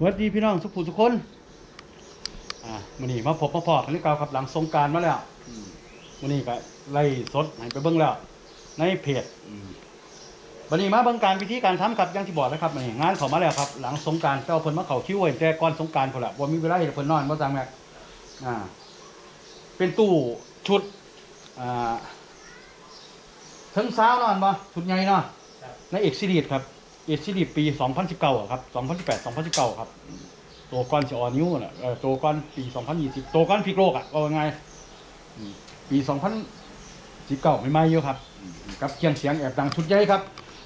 สวัสดีพี่น้องสุขุมทุกคน อ่าวันนี้มาพบมาพอกันนี่เก่าครับหลังสงกรารมาแล้ววันนี้ก็ไล่สดให้ไปเบิ่งแล้ว ในเพจวันนี้มาเบิ่งการวิธีการทำครับอย่างที่บอกนะครับวันนี้งานเขามาแล้วครับ หลังสงกรารเจ้าเพิ่นมาเขาคิวไว้แต่ก่อนสงกรารพุ่นละบ่มีเวลาให้เพิ่นนอนบ่จังแม็กอ่า เป็นตู้ชุด อ่าถึงสาวนอนบ่ชุดใหญ่เนาะในเอกซิลีดครับ เอกซิลีปี 2019อะครับ 2018 2019 ครับตัวก้อนจะออนิวน่ะเออตัวก้อนปี 2020ตัวก้อนพิกโลกอะก็ไงายอืมปี 2019ไม่ไม่เยอะครับ กับเคียงเสียงแอบดังชุดใหญ่ครับ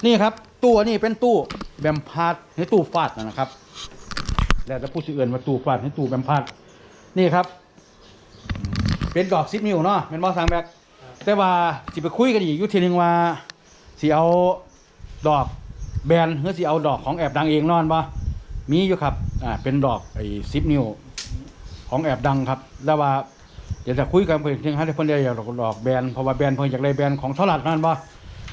นี่ครับตู้อันนี้เป็นตู้แบมพาร์ดให้ตู้ฟาดนะครับ แล้วจะพูดชื่ออื่นว่าตู้ฟาดให้ตู้แบมพาร์ดนี่ครับ เป็นดอกซิปนิวเนาะเป็นบอสังแบกแต่ว่าสิไปคุยกันอีกยุทีหนึงว่าสิเอาดอก แบนหรือสิเอาดอกของแอบดังเองนอนปะมีอยู่ครับอ่าเป็นดอกไอ้ซิปนิวของแอบดังครับ แล้วว่าเดี๋ยวจะคุยกันเพื่อนเพียงให้เพื่อนได้อยากดอกแบนเพราะว่าแบนเพื่อนอยากได้แบนของท่าลัดนั่นปะ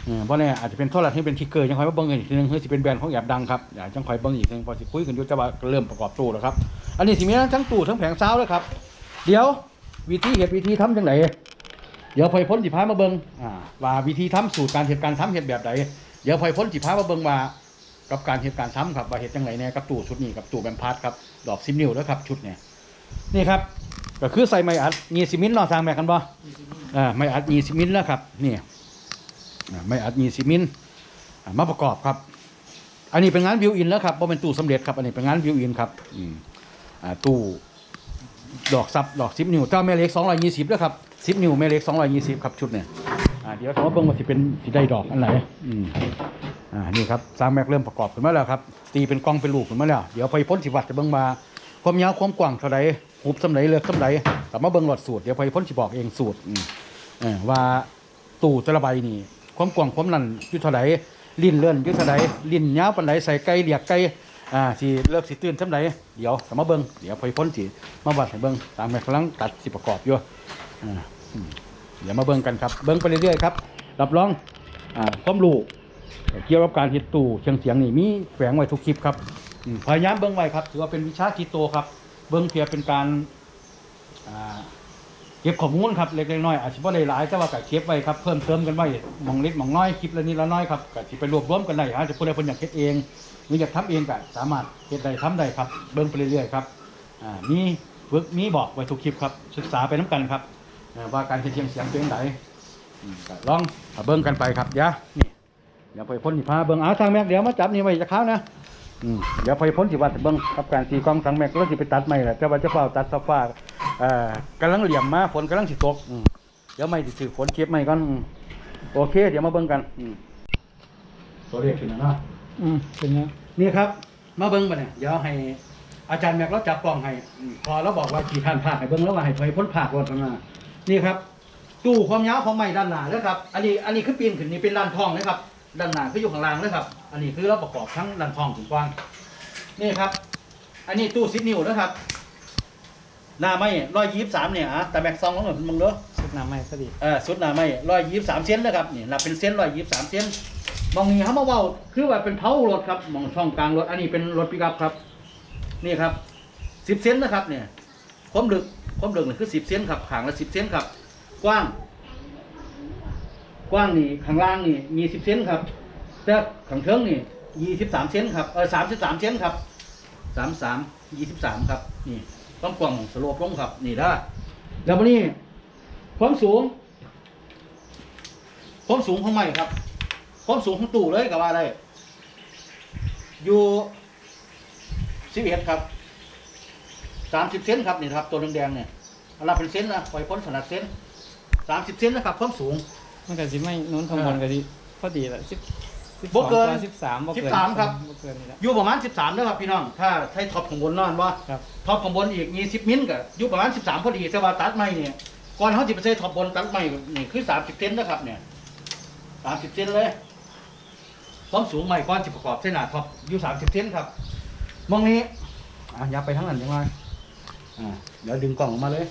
เออเพราะเนี่ยอาจจะเป็นท่าลัดที่เป็นทิกเกอร์ยังคอยมาเบิ้งอีกทีหนึงเพื่อสิเป็นแบรนด์ของแอบดังครับอยากจังคอยเบิ้งอีกทีนึงพอสิคุยกันอยู่แต่ว่าเริ่มประกอบตู้แล้วครับอันนี้สิมีทั้งตู้ทั้งแผงซาเลยครับ เดี๋ยววิธีเหตุวิธีทำจังไหนเดี๋ยวพอยพ้นสิพามาเบิงอ่าว่าวิธีทำสูตรการเหตุการทำเหตุแบบไหน เดี๋ยวพอยพ้นสิพามาเบิงว่ากับการเหตุการทำครับว่าเหตุจังไหนเนี่ยกับตู้ชุดนี้กับตู้แบมพาร์ทครับดอกซิมนิวแล้วครับชุดเนี่ยนี่ครับก็คือใส่ไม้อัดยีซิมินนาะทางแม่กันบ่อ่าไม้อัดยีซิมินแล้วครับนี่อ่าไม้อัดยีซิมินอ่ามาประกอบครับ อันนี้เป็นงานบิวอินแล้วครับบ่เป็นตู้สำเร็จครับอันนี้เป็นงานบิวอินครับอืมอ่าตู้ดอกซับดอกซิปนิวเจ้าแม่เล็ก220ด้วยครับซิปนิวแม่เล็ก220ครับชุดเนี่ย เดี๋ยวถามว่าเบิ่งว่าสิเป็นสิได้ดอกอันไหนอืมอ่านี่ครับสร้างแม็กเริ่มประกอบขึ้นมาแล้วครับตีเป็นกล้องเป็นลูกขึ้นมาแล้วเดี๋ยวพอพ้นสิวัดจะเบิ่งมาความยาวความกว้างเท่าใดหุบสำไหนเลือกสำไหนแต่มาเบิ่งหลอดสูตรเดี๋ยวพอพ้นสิบอกเองสูตรอืมอว่าตู้แต่ละใบนี่ความกว้างความนั่นอยู่เท่าใดลิ้นเลื่อนอยู่เท่าใดลิ้นยาวปานใดใส่ไก่เหลียกไก่อ่าสิเลิกสิตื่นทำไดเดี๋ยวสมาเบิงเดี๋ยวพอยพ้นสิมาวัดให้เบิงตามแม่กำลังตัดสิประกอบอยู่อ่า เดี๋ยวมาเบิงกันครับเบิงไปเรื่อยๆครับรับรองอ่าความรู้เกี่ยวกับการเฮ็ดตู้เชียงเสียงนี่มีแฝงไว้ทุกคลิปครับอืมพยายามเบิงไว้ครับถือว่าเป็นวิชาคิดโตครับ เบิงเพียเป็นการอ่าเก็บข้อมูลครับเล็กๆน้อยๆอาจจะไม่ได้หลายแต่ว่าก็เก็บไว้ครับเพิ่มเติมกันไว้หมองเล็กหมองน้อยคลิปละนิดละน้อยครับก็สิไปรวบรวมกันได้อาจะพูดได้เพิ่นอยากเฮ็ดเองหรืออยากทำเองก็สามารถเฮ็ดได้ทำได้ครับ เบิ่งไปเรื่อยๆครับอ่ามีเวิร์กมีบอกไว้ทุกคลิปครับศึกษาไปน้ำกันครับ ว่าการเฮ็ดเสียงเสียงเป็นไดอืมก็ลองเอาเบิ่งกันไปครับเดี๋ยวนี่เดี๋ยวไปพ้นสิพาเบิ่งเอาทางแม็กเดี๋ยวมาจับนี่ไว้จะเข้านะอืมเดี๋ยวไปพ้นสิว่าจะเบิ่งกับการตีกล้องทางแม็กแล้วสิไปตัดไม้แหละแต่ว่าจะเฝ้าตัดซาฟ้าเอ่อกำลังเหลี่ยมมาฝนกำลังสิตกอืมเดี๋ยวไม่สิถือฝนเก็บไม้ก่อนอืมโอเค เดี๋ยวมาเบิ่งกันอืมตัวเลขขึ้นแล้วเนาะอืมเป็นไงนี่ครับ มาเบิ้งมาเนี่ยเดี๋ยวให้อาจารย์แม็กเราจับกล้องให้อืมพอเราบอกว่ากี่ท่านภาคให้เบิ้งแล้วว่าให้ถอยพ้นภาครถมา นี่ครับตู้ความยาวของไม้ด้านหน้าเลยครับ อันนี้อันนี้คือปีนขึ้นนี่เป็นด้านท้องนะครับ ด้านหน้าคืออยู่ข้างล่างเลยครับ อันนี้คือเราประกอบทั้งด้านท้องถึงกว้าง นี่ครับ อันนี้ตู้ซิปนิ้วนะครับ หน้าไม้ร้อยยี่สิบสามเนี่ยอะแต่แม็กซองของหน่อยมึงเด้อสุดน้ำไม่พอดีเออสุดหนาไม่ร้อยยี่สามเซนนะครับนี่นับเป็นเซนร้อยยี่สามเซนมองนี้เขามาเว้าคือว่าเป็นเผารถครับมองช่องกลางรถ อันนี้เป็นรถปิกอัพครับ นี่ครับสิบเซนนะครับเนี่ยความลึก ความลึกนี่คือสิบเซนครับขางละสิบเซนครับ กว้าง กว้างนี่ข้างล่างนี่มีสิบเซนครับแต่ข้างเทิงนี่ยี่สิบสามเซนครับเออสามสิบสามเซนครับสามสามยี่สิบสามครับนี่ความกว้างของสโลปลงครับ นี่ได้แล้ววันนี้ความสูงความสูงของไม้ครับความสูงของตู้เลยก็ว่าได้อยู่สิบเอ็ดครับ สามสิบเซนครับนี่ครับตัวแดงๆเนี่ยเอารับเป็นเซนนะปล่อยพ้นสนัดเซนสามสิบเซนนะครับความสูง มันก็สิไม่นู้นข้างบนก็สิพอดีละสิบสิบบ่เกินสิบสามบ่เกิน13ครับ บ่เกินนี่ละ อยู่ประมาณสิบสามนะครับพี่น้อง ถ้าใช้ท็อปของบนนอนว่าครับ ท็อปของบนอีกมีสิบมิลก็อยู่ประมาณสิบสามพอดีแต่ว่าตัดไม้เนี่ยก่อนเขาจะไปใช้ท็อปบนตัดไม้นี่คือสามสิบเซนนะครับเนี่ยสามสิบเซนเลยความสูงไม้ก้อนจะประกอบเส้นหนาท็อปอยู่สามสิบเซนครับมองนี้อะอย่าไปทั้งนั้นยังไง อ่าเดี๋ยวดึงกล่องออกมาเลย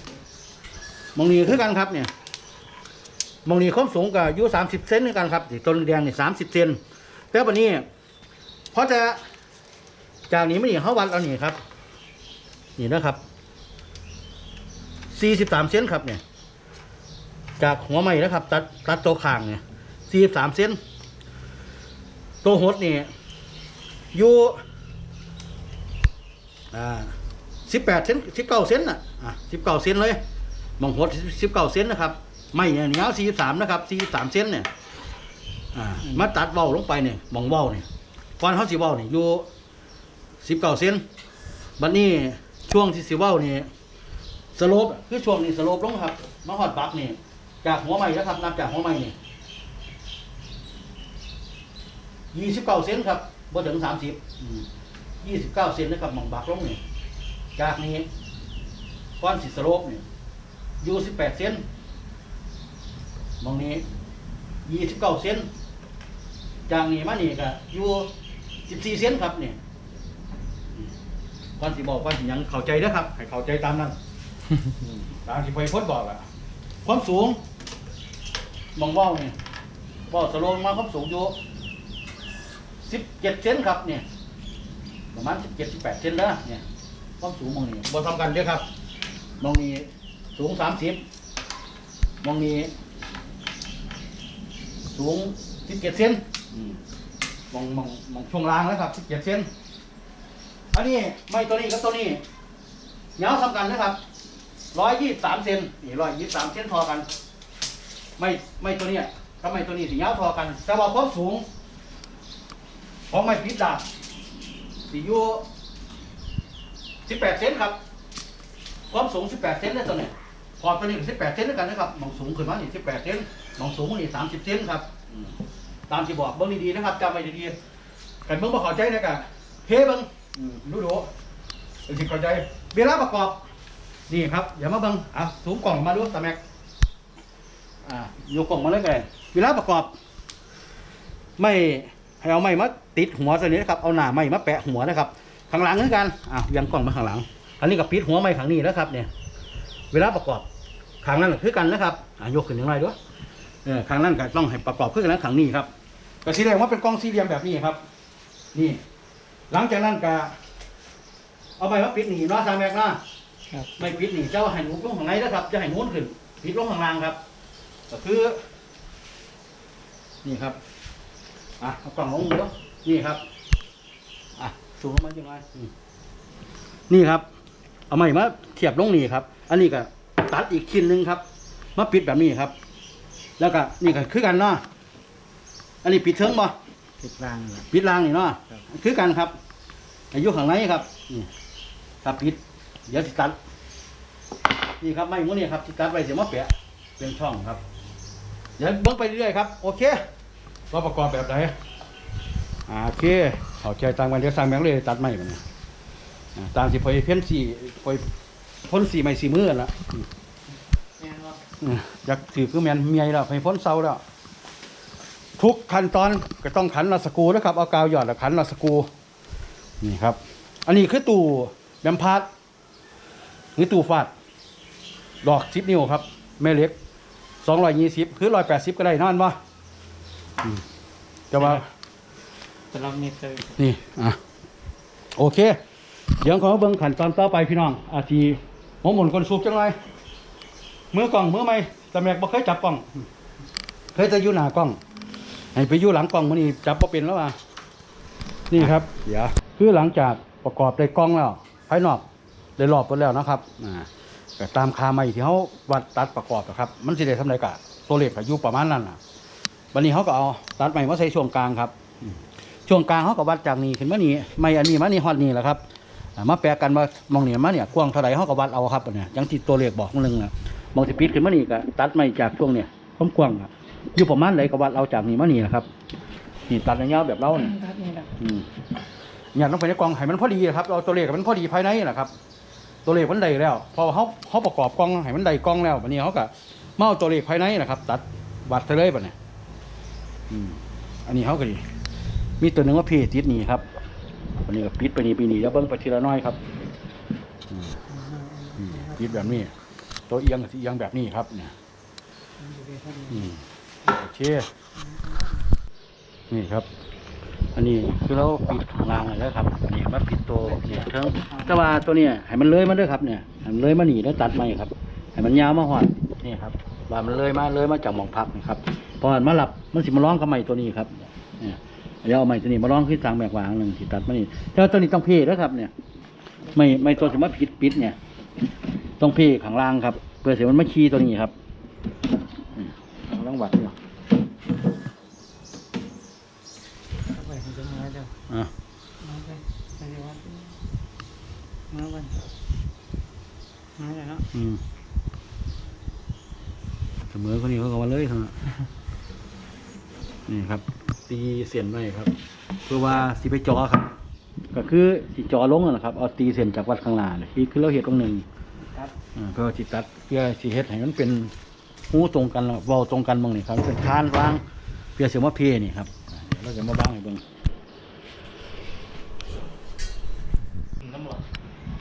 มองนี้คือกันครับเนี่ยมองนี้ความสูงกับยู่สามสิบเซนเหมือนกันครับตีต้นแดงนี่สามสิบเซนแต่วันนี้เพราะจะจากนี้ไม่นี่เข้าวัดเอาหนีครับ นี่นะครับสี่สิบสามเซนครับเนี่ย จากหัวไม้นะครับ ตัดตัดตัวข้างเนี่ยสี่สิบสามเซนตัวหดนี่อยู่อ่า สิบแปดเซนสิบเก้าเซนอะอะสิบเก้าเซนเลยมองหดสิบเก้าเซนนะครับ ไม่เนี่ยยาวสี่สามนะครับสี่สามเซนเนี่ยอ่ามาตัดเว้าลงไปเนี่ยมองเว้าเนี่ยก่อนเขาสิเว้าเนี่ยอยู่สิบเก้าเซนบัดนี้ช่วงที่สิเว้านี่สโลปคือช่วงนี้สโลปลงครับมาหอดปักเนี่ยจากหัวไม้นะครับนับจากหัวไม้นี่ยยี่สิบเก้าเซนครับบ่ถึงสามสิบยี่สิบเก้าเซนนะครับมองบักลงเนี่ย จากนี้ก้อนสิสโลปนี่อยู่สิบแปดเซนมองนี้ยี่สิบเก้าเซนจากนี้มานี่ก็อยู่สิบสี่เซนครับเนี่ยก่อนสิบอกก่อนสิหยังเข้าใจเด้อครับ ให้เข้าใจตามนั้นตามที่ไปพ้นบอกอะความสูงมองเว่าวนี่เว่าวสโลงมาความสูงอยู่สิบเจ็ดเซนครับเนี่ยประมาณสิบเจ็ดสิบแปดเซนแล้วเนี่ย ความสูงมองนี่บ่ทำกันเด้อครับมองนี้สูงสามสิบมองนี้สูงสิบเจ็ดเซนมองมองมองช่วงล่างแล้วครับสิบเจ็ดเซนอันนี้ไม่ตัวนี้กับตัวนี้ยาวสำกันนะครับร้อยยี่สามเซนนี่ร้อยยี่สามเซนพอกัน ไม่ไม่ตัวเนี้ยกับไม่ตัวนี้สียาวพอกัน แต่ว่าความสูงของไม่พิษดาบสีอยู่ สิบแปดเซนครับ ความสูงสิบแปดเซนได้ตัวเนี้ยพอตัวนี้สิบแปดเซนด้วยกันนะครับมองสูงขึ้นมานี่สิบแปดเซนมองสูงมานี่สามสิบเซนครับอืมตามที่บอกเบิ้งดีๆนะครับจำไว้ดีๆกันเบิ้งบ่เข้าใจนะกะเฮ้เบิ้งอืมดูดูๆเป็นสิเข้าใจ เวลาประกอบ นี่ครับอย่ามาเบิ้งอะสูงกล่องมาดูตาแม็กอ่ายกกล่องมาเลยกันเวลาประกอบ ไม่ให้เอาไม้มาติดหัวตัวนี้นะครับเอาหน้าไม้มาแปะหัวนะครับ ข้างหลังเหมือนกันอะยังกล่องมาข้างหลัง อันนี้กับปิดหัวไม้ข้างนี้นะครับ เนี่ย เวลาประกอบข้างนั้นก็คือกันนะครับอะยกขึ้นอย่างไรด้วยเออข้างนั้นก็ต้องให้ประกอบขึ้นกันข้างนี้ครับก็สีแดงว่าเป็นกล้องสี่เหลี่ยมแบบนี้ครับ นี่ หลังจากนั้นก็เอาไปมาปิดหนีเนาะซาแม็กเนาะครับไม่ปิดหนีเจ้าให้หนูลงข้างในนะครับ จะให้หนูนขึ้นปิดลงข้างล่างครับ ก็คือ นี่ครับอะเอากล่องลงเดี๋ยวนี่ครับอะ สูงลงมาจังไงอืมนี่ครับ เอาไม้มาเทียบลงนี่ครับ อันนี้ก็ตัดอีกชิ้นหนึ่งครับ มาปิดแบบนี้ครับ แล้วก็นี่ก็คือกันเนาะ อันนี้ปิดเทิงบ่ติดรางนั่นแหละปิดรางนี่เนาะ ครับ คือกันครับอายุข้างในครับ นี่ครับปิด เดี๋ยวสิตัด นี่ครับไม้หมูนี่ครับสิตัดไว้เสียมาแปะเป็นช่องครับ เดี๋ยวเบิ้งไปเรื่อยๆครับ โอเคว่าประกอบแบบไหนอ่าโอเค เอาใจตามกันเดี๋ยวสร้างแบงเลยตัดไม้มันนะอ่าตามที่พอยเพ้นสีพอยพ้นสีไม้สีมือนั่นละอือยากถือคือแมนเมียแล้วไปพ้นเสาแล้วทุกขั้นตอนก็ต้องขันลาสกูนะครับเอากาวหยอดแล้วขันลาสกูนี่ครับ อันนี้คือตู้แบมพาร์ดหรือตู้ฟาดดอกสิบนิ้วครับแม่เล็กสองร้อยยี่สิบหรือร้อยแปดสิบก็ได้นั่นวะอืมแต่ว่า สำหรับเมเตอร์นี่อะโอเค เดี๋ยวขอเบิ่งขั้นตอนต่อไปพี่น้องอาทีหมอหมุนคนสูบจังไรมือกล้องมือไม่ตะแมกบ่เคยจับกล้อง เคยจะอยู่หน้ากล้องให้ไปอยู่หลังกล้องมื้อนี้จับบ่เป็นแล้วว่ะนี่ครับ เดี๋ยวคือหลังจากประกอบได้กล้องแล้วภายนอกได้รอบหมดแล้วนะครับอ่าก็ตามคาไม้ที่เขาวัดตัดประกอบนะครับ มันสิได้ทำไรกะตัวเลขก็อยู่ประมาณนั้นน่ะวันนี้เขาก็เอาตัดไม้มาใส่ช่วงกลางครับ ช่วงกลางเขาก็วัดจากนี้ขึ้นมานี่ไม้อันนี้มานี่ฮอดนี่แหละครับอ่ามาแปลกันว่ามองเนี่ยมาเนี่ยกว้างเท่าไหร่เขาก็วัดเอาครับอันเนี่ยอยังที่ตัวเลขบอกนึงนะมองสิปิดขึ้นมานี่ก็ตัดไม้จากช่วงเนี่ยความกว้างอะอยู่ประมาณไหนก็วัดเอาจากนี่มานี่นะครับนี่ตัดระยะแบบเราเนี่ยทัดนี่ล่ะอืมเนี่ยต้องไปในกล่องให้มันพอดีนะครับเอาตัวเลขให้มันพอดีภายในนะครับ ตัวเลขมันได้แล้ว พอเขาเขาประกอบกล่องให้มันได้กล่องแล้ววันนี้เขาก็มาเอาตัวเลขภายในนะครับ ตัดวัดไปเลยปะเนี่ยอืมอันนี้เขาก็ดี มีตัวหนึ่งว่าเพจติดนี่ครับวันนี้ก็ปิดไปนี่ไปนี่แล้วเบิ้งไปทีละน้อยครับปิดแบบนี้ ตัวเอียงกับเอียงแบบนี้ครับ เนี่ยอืมโอเคนี่ครับ อันนี้คือเราปิดข้างล่างเลยแล้วครับนนี้มาปิดตัวเนี่ยทั้งแต่ว่าตัวเนี้ยให้มันเลยมาด้วยครับ เนี่ยให้มันเลยมาหนีแล้วตัดมาครับให้มันยาวมาหอดนี่ครับว่ามันเลยมาเลยมาจากหมองพักนะครับพอมันมาหลับมันสิมาร้องกับไม้ตัวนี้ครับเนี่ย เดี๋ยวเอาไม้ตัวนี้มาร้องขึ้นทางแบกวางหนึ่งที่ตัดมานี่แต่ว่าตัวนี้ต้องเพ่แล้วครับ เนี่ย ไม่ไม่ตัวสมมติปิดปิดเนี่ย ต้องเพ่ข้างล่างครับ เพื่อเสียมันไม่ขี้ตัวนี้ครับอืมต้องวัดเนี่ยไปคุณจะมาเจ้าอะมาไปไปเดี๋ยววัดมาไปมาเลยเนาะอืมเสมอคนนี้เขาก็มาเลยทั้งนั้นนี่ครับ ตีเสียนไว้ครับ เพื่อว่าสิไปจอครับ ก็คือสิจอลงนั่นแหละครับเอาตีเสียนจากวัดข้างหน้าเลยที่คือเราเห็ดตรงหนึ่งครับอ่าเพื่อสิตัดเพื่อสิเฮ็ดให้มันเป็นหูตรงกันแล้วเว้าตรงกันบางนี่ครับเป็นคานวางเพื่อเสียมาเพนี่ครับอ่าเดี๋ยวเราจะมาบ้างให้เบิ่ง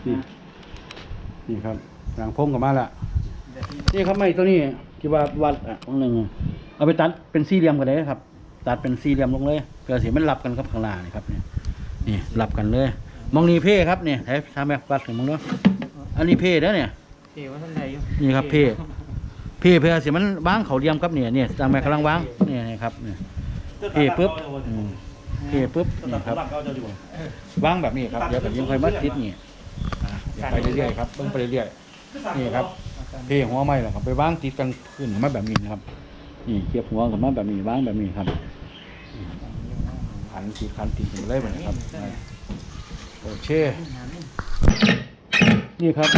นี่นี่ครับหลังพงกับมาและเดี๋ยวที่นี่ครับไม่ตัวนี้ที่ว่าวัดอะตรงหนึ่งเอาไปตัดเป็นสี่เหลี่ยมกันเลยครับ ตัดเป็นสี่เหลี่ยมลงเลยเพื่อสีมันรับกันกับข้างหน้านี่ครับเนี่ยนี่รับกันเลยมองนี่เพ่ครับเนี่ยให้ทำแบบวัดถึงมองเนาะอันนี้เพ่แล้วเนี่ยเทว่าท่านใดอยู่นี่ครับเพ่เพ่เพื่อสีมันวางเขาเหลี่ยมครับเนี่ยเนี่ยตามแบบกำลังวางเนี่ยนี่ครับเนี่ยเพ่ปุ๊บอืมเพ่ปุ๊บนี่ครับวางแบบนี้ครับเดี๋ยวผมยังค่อยมาติดนี่อะเดี๋ยวไปเรื่อยๆครับเบิ่งไปเรื่อยๆนี่ครับเทหัวไม้แหละครับไปวางติดกันขึ้นมาแบบนี้นะครับนี่เทียบหัวกันมาแบบนี้วางแบบนี้ครับ ขันติดขันติดกันเลยแบบนี้ครับโอเคนี่ครับ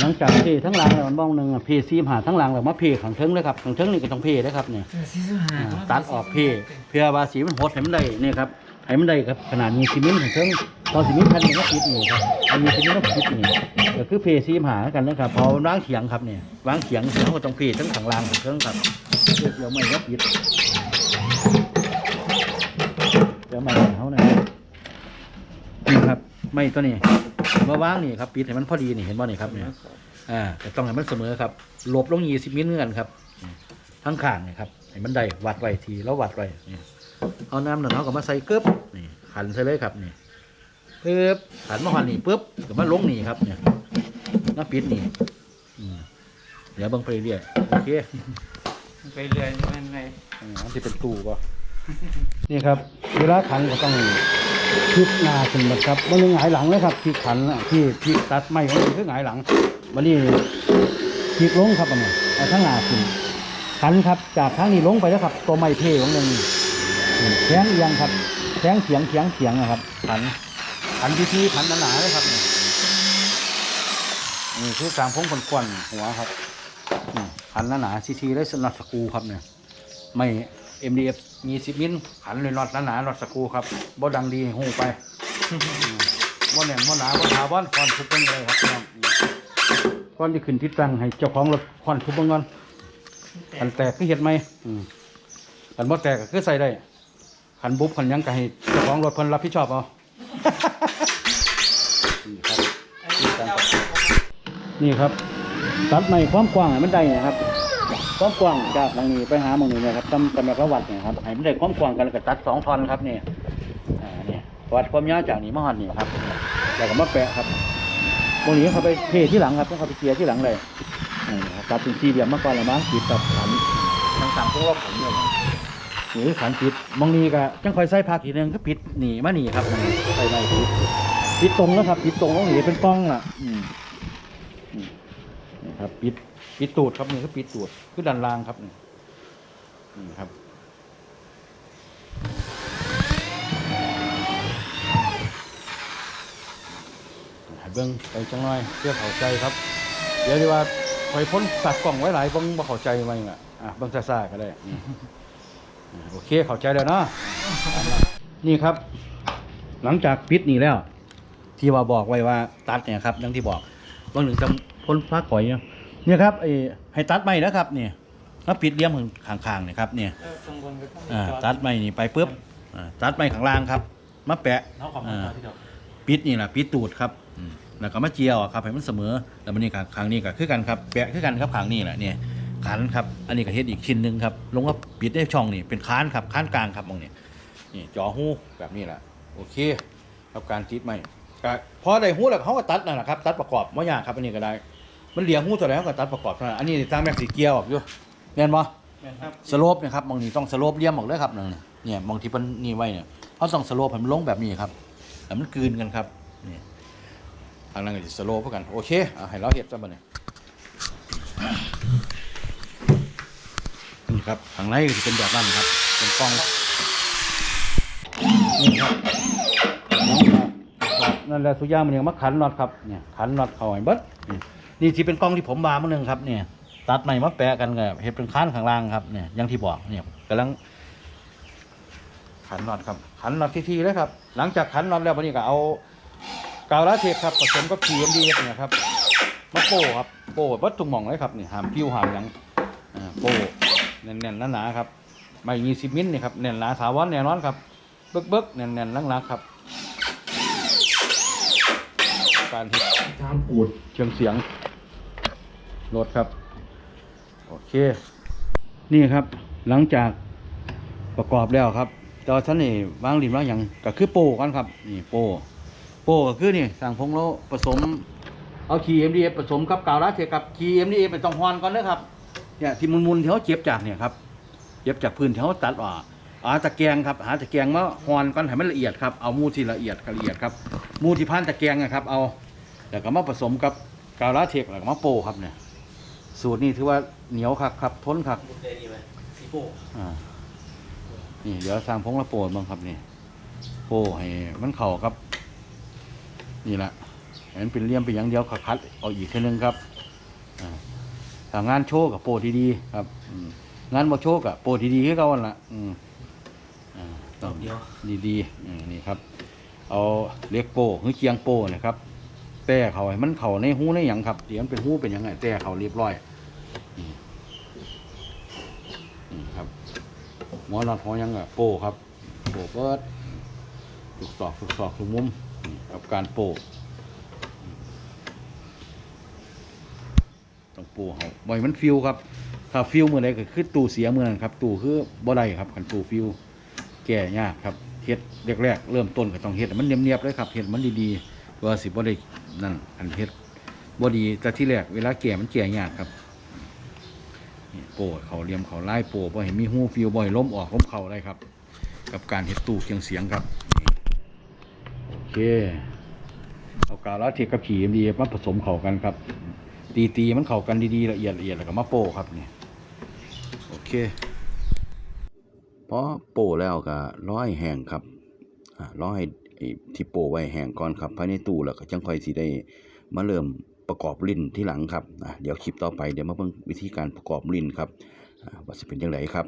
หลังจากเพทั้งหลังแล้วมันบ้องหนึ่งอะเพซีมหาทั้งหลังแล้วมาเพขังเทิงเลยครับขังเทิงนี่ก็ต้องเพนะครับเนี่ยสี่สิบห้าอ่าตัดออกเพเพื่อว่าสีมันหดให้มันได้นี่ครับให้มันได้ครับขนาดมีซีเมนต์ขังเทิงตอนซีเมนต์พันหนึ่งก็คิดอยู่ครับมันมีซีเมนต์ก็คิดนี่ก็คือเพซีมหากันนะครับพอวางเขียงครับเนี่ยวางเขียงเขียงก็ต้องเพทั้งข้างล่างขังเทิงครับเดี๋ยวไม่ก็ปิด เดี๋ยวไม่เขานะนี่ครับไม่ตัวนี้มาวางนี่ครับปิดให้มันพอดีนี่เห็นบ่นี่ครับเนี่ยอ่าแต่ต้องให้มันเสมอครับหลบลงยี่สิบมิลเงื่อนครับนี่ทั้งข้างนี่ครับให้มันได้วัดไว้ทีแล้ววัดไว้นี่เอาน้ำหนึ่งเขาก็มาใส่กึ๊บนี่ขันใส่เลยครับนี่ปึ๊บขันมาหันนี่ปึ๊บก็มาลงนี่ครับเนี่ยน้าปิดนี่อืมเดี๋ยวเบิ่งไปเรื่อยๆโอเคไปเรื่อยมันไงอันนี้ที่เป็นตู้ก็นี่ครับ เวลาขันก็ต้องพลิกหน้าขึ้นมาครับมันหงายหลังเลยครับที่ขันที่ที่ตัดไม้ของมันคือหงายหลังวันนี้พลิกลงครับอันนี้เอาทั้งหน้าขึ้นขันครับจากข้างนี้ลงไปแล้วครับ ตัวไม้เท่ของหนึ่งนี่แข้งเอียงครับแข้งเฉียงเฉียงเฉียงนะครับขันขันที่ที่ขันหนาๆเลยครับนี่คือกางพงคนควนๆหัวครับขันหนาๆซีๆได้สนัดสกูครับเนี่ยไม่ MDF มีสิบมิลขันเลยน็อตหนาๆน็อตสกรูครับบ่ดังดีหูไปอืมบ่แน่นบ่หนาบ่ถาวรควันทุบเบิ่งเลยครับพี่น้องอืมก่อนที่ขึ้นทิศตั้งให้เจ้าของรถควันทุบเบิ่งก่อนขันแตกคือเฮ็ดไหมอืมขันบ่แตกก็คือใส่ได้ขันบุบขันหยังก็ให้เจ้าของรถเพิ่นรับผิดชอบเอานี่ครับ นี่ครับ ตัดใหม่ความกว้างให้มันได้นะครับ ความกว้างจากทางนี้ไปหาหมองนี้นะครับตำตำแบบวัดเนี่ยครับให้มันได้ความกว้างกันแล้วก็ตัดสองท่อนครับเนี่ยอ่าเนี่ยวัดความยาวจากนี้มาหอดนี่ครับแล้วก็มาแปะครับตรงนี้เขาไปเทที่หลังครับต้องเขาไปเกียร์ที่หลังเลยนี่ครับตัดเป็นสี่เหลี่ยมมาก่อนแล้วมั้งปิดตัดขันทางต่างพวกเราผมเนี่ยหรือขันปิดมองนี้ก็จังคอยใส่พักอีกนึงก็ปิดหนีมาหนีครับใส่ได้ปิดปิดตรงแล้วครับปิดตรงตรงนี้เป็นป้องล่ะอืมอืมนี่ครับปิด ปิดตูดครับนี่คือปิดตูดคือดันล่างครับนี่นี่ครับเบิ้องไปจังหน่อยเพื่อเข้าใจครับ เดี๋ยวดีว่าคอยพ้นสักกล่องไว้หลายบิ้งบ่เข้าใจไว้อะอะบิ้งซ่าก็ได้อืมอะโอเคเข้าใจแล้วนะนี่ครับ หลังจากปิดนี่แล้ว ที่ว่าบอกไว้ว่าตัดเนี่ยครับดังที่บอกบางหนึ่งจำพ้นฟ้าข่อยเนี่ย เนี่ยครับไอ้ให้ตัดไม้นะครับเนี่ยถ้าปิดเลี่ยมข้างๆเนี่ยครับเนี่ยเออข้างบนก็ต้องอ่าจอตัดไม้นี่ไปปุ๊บอ่าตัดไม้ข้างล่างครับ มาแปะอ่าปิดนี่แหละปิดตูดครับอืมแล้วก็มาเจียวอะครับให้มันเสมอ แล้วมันนี่กับข้างนี้ก็คือกันครับแปะคือกันครับข้างนี้แหละเนี่ยขันครับ อันนี้ก็เฮ็ดอีกชิ้นหนึ่งครับ ลงว่าปิดได้ช่องนี่เป็นค้านครับค้านกลางครับมองนี่นี่จอหูแบบนี้แหละโอเคกับการติดใหม่ก็พอได้หูแล้วเขาก็ตัดนั่นแหละครับ ตัดประกอบไม่ยากครับอันนี้ก็ได้ มันเหลี่ยมหูตัวแล้วก็ตัดประกอบเท่านั้นอันนี้ตั้งแม็กสีเกียร์ออกอยู่แม่นบ่แม่นครับสโลปนะครับบางทีต้องสโลปเลี่ยมออกเลยครับนั่นน่ะเนี่ยบางทีมันนี่ไว้เนี่ยเขาต้องสโลปให้มันลงแบบนี้ครับแต่มันกลืนกันครับนี่ทางนั้นก็จะสโลปเพื่อกันโอเคเอาให้เราเห็ดซะบัดนี้นี่ครับทางในก็จะเป็นแบบนั้นครับเป็นกล้องนี่ครับนั่นแหละสุดยางมันยังมาขันน็อตครับเนี่ยขันน็อตเข้าให้เบิดนี่ นี่ที่เป็นกล้องที่ผมวางมาหนึ่งครับเนี่ยตัดใหม่มาแปะกันกับเห็ดเป็นค้านข้างล่างครับเนี่ยอย่างที่บอกเนี่ยกำลัง ขันน็อตครับขันน็อตที่ๆเลยครับ หลังจากขันน็อตแล้ววันนี้ก็เอากาวลาเทปครับผสมกับ PMD เนี่ยครับมาโป้ครับโป้วัดทุกหม่องเลยครับนี่หามพิวหามหยังอ่าโป้แน่นๆหนาๆครับไม่ยี่สิบมิลนี่ครับแน่นหนาถาวรแน่นอนครับเบิกเบิกๆแน่นๆลังๆครับการที่จามปูดเชียงเสียง รถครับ โอเค นี่ครับ หลังจากประกอบแล้วครับตอนท่านนี่วางริมแล้วอย่างก็คือโป้กันครับ นี่โป้โป้ก็คือนี่สั่งพงแล้วผสม เอาคี MDF ผสมกับกาวลาเทกับคี MDF เป็นต้องฮอนก่อนนะครับ เนี่ยที่มุนๆที่เขาเจ็บจากเนี่ยครับเจ็บจากพื้นที่เขาตัดออกหาตะแกงครับหาตะแกงมาฮอนก่อนให้มันละเอียดครับเอามูที่ละเอียดละเอียดครับมูที่พันตะแกงนะครับ เอาแล้วก็มาผสมกับกาวลาเทกแล้วก็มาโปครับเนี่ย สูตรนี้ถือว่าเหนียวคักครับทนคักบุกใจดีไหมสีโป้อ่านี่เดี๋ยวสร้างพงละโปะบ้างครับนี่โปะให้มันเข่าครับ นี่แหละให้มันเป็นเหลี่ยมเป็นอย่างเดียวขัดคัดเอาอีกทีนึงครับอ่าถ้างานโชว์กับโปะดีๆครับอืมงานบ่โชว์กับโปะดีๆให้เขาวันละอืมอ่าดอกเดียวดีๆอืมนี่ครับ เอาเหล็กโป้หรือเคียงโป้เนะครับแต่เขาให้มันเขาในหูในหยังครับเดี๋ยวมันเป็นหูเป็นหยังไงแต่เขาเรียบร้อยนี่นี่ครับ หมอนอดหัวยังอะโปครับโปเปิดทุกตอกทุกซอกทุกมุมกับการโปต้องโป้เขาบ่อยมันฟิวครับ ถ้าฟิวเมื่อใดก็คือตู้เสียเมื่อนั้นครับ ตู้คือบ่ได้ครับคันตู้ฟิว แก่ยากครับเฮ็ดแรกๆเริ่มต้นก็ต้องเฮ็ดมันเนียบๆเลยครับเฮ็ดมันดีๆว่าสิบ่ได้นั่นอันเฮ็ดบ่ดีแต่ที่แรกเวลาแก่มันแก่ยากครับ นี่โป้เขาเลี่ยมเขาไล่โป้บ่ให้มีหูฟิวบ่ให้ล้มออกล้มเข่าได้ครับ กับการเฮ็ดตู้เคียงเสียงครับโอเคเอากาวลาเทกับขีมดีมาผสมเข้ากันครับ ตีๆมันเข้ากันดีๆละเอียดละเอียดแล้วก็มาโป้ครับนี่โอเคพอโป้แล้วก็ร้อยแห้งครับร้อยที่โป้ไว้แห้งก่อนครับภายในตู้แล้วก็จังค่อยสิได้มาเริ่ม ประกอบลิ้นที่หลังครับเดี๋ยวคลิปต่อไปเดี๋ยวมาเบิ่งวิธีการประกอบลิ้นครับว่าจะเป็นยังไงครับ